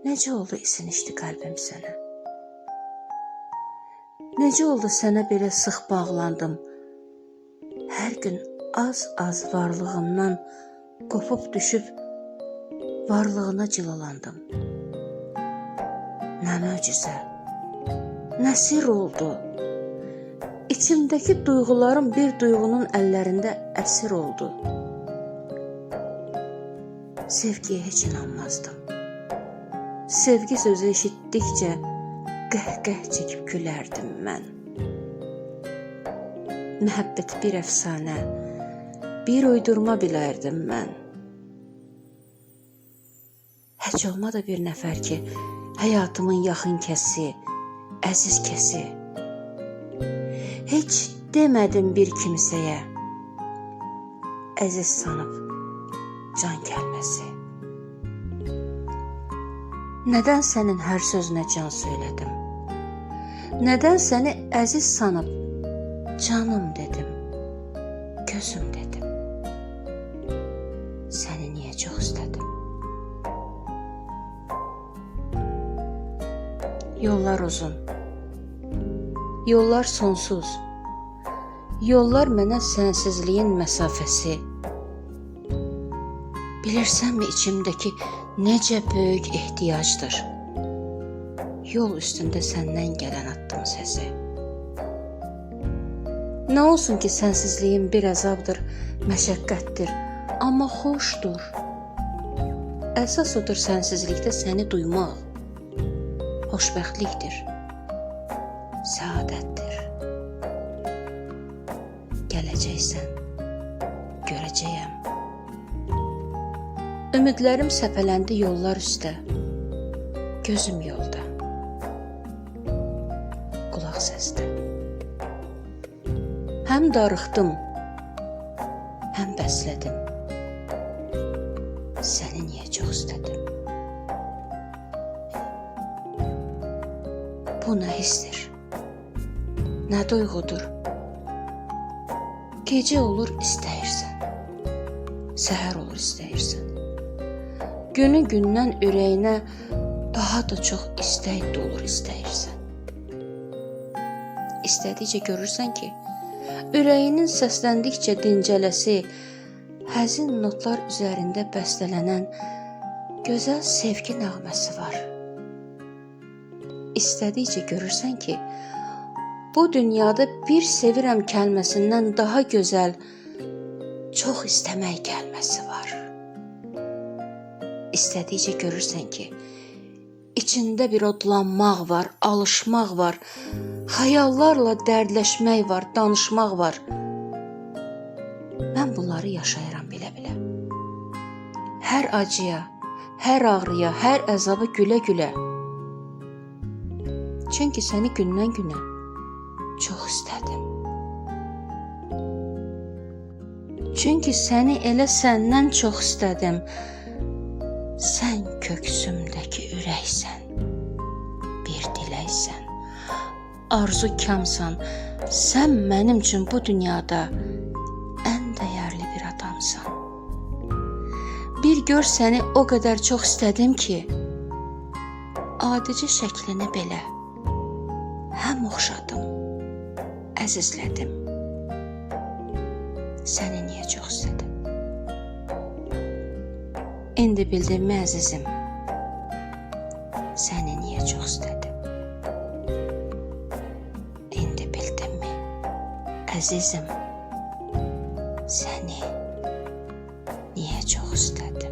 Necə oldu isinişdi qəlbim sənə? Necə oldu sənə belə sıx bağlandım? Hər gün az-az varlığımdan qopub düşüb varlığına cilalandım. Nə möcüzə, nə sir oldu? İçimdəki duyğularım bir duyğunun əllərində əsir oldu. Sevgiyə heç inanmazdım. Sevgi sözü eşitdikcə qəhqəh çəkib gülərdim mən. Məhəbbət bir əfsanə, bir uydurma bilərdim mən. Heç olmadı bir nəfər ki, həyatımın yaxın kəsi, əziz kəsi. Heç demədim bir kimsəyə. Əziz sanıb can kəlməsi. Nədən sənin hər sözünə can söylədim? Nədən səni əziz sanıb canım dedim, gözüm dedim. Səni niyə çox istədim? Yollar uzun. Yollar sonsuz. Yollar mənə sənsizliyin məsafəsi. Bilirsənmi içimdəki necə böyük ehtiyacdır? Yol üstündə səndən gələn addım səsi. Nə olsun ki, sənsizliyin bir əzabdır, məşəqqətdir, amma xoşdur. Əsas odur sənsizlikdə səni duymaq. Xoşbəxtlikdir. Səadətdir. Gələcəksən, görəcəyəm. Ümidlərim səpələndi yollar üstə. Gözüm yolda. Qulaq səsdə. Həm darıxdım, həm bəslədim. Səni niyə çox istədim? Bu nə hissdir? Nə duyğudur? Gecə olur istəyirsən. Səhər olur istəyirsən. Günü gündən ürəyinə daha da çox istək dolur istəyirsən. İstədikcə görürsən ki, ürəyinin səsləndikcə dincələsi, həzin notlar üzərində bəstələnən gözəl sevgi nəğməsi var. İstədikcə görürsən ki, bu dünyada bir sevirəm kəlməsindən daha gözəl çox istəmək kəlməsi var. İstədikcə görürsən ki, içində bir odlanmaq var, alışmaq var, xəyallarla dərdləşmək var, danışmaq var. Mən bunları yaşayıram bilə-bilə. Hər acıya, hər ağrıya, hər əzaba gülə-gülə. Çünki səni gündən-günə çox istədim. Çünki səni elə səndən çox istədim. Sən köksümdəki ürəksən. Bir diləksən. Arzu kamsan. Sən mənim üçün bu dünyada ən dəyərli bir adamsan. Bir gör səni o qədər çox istədim ki, adicə şəklini belə həm oxşadım, əzizlədim. Səni niyə çox istədim? İndi bildimmi əzizim? Səni niyə çox istədim? İndi bildimmi? Əzizim, səni niyə çox istədim?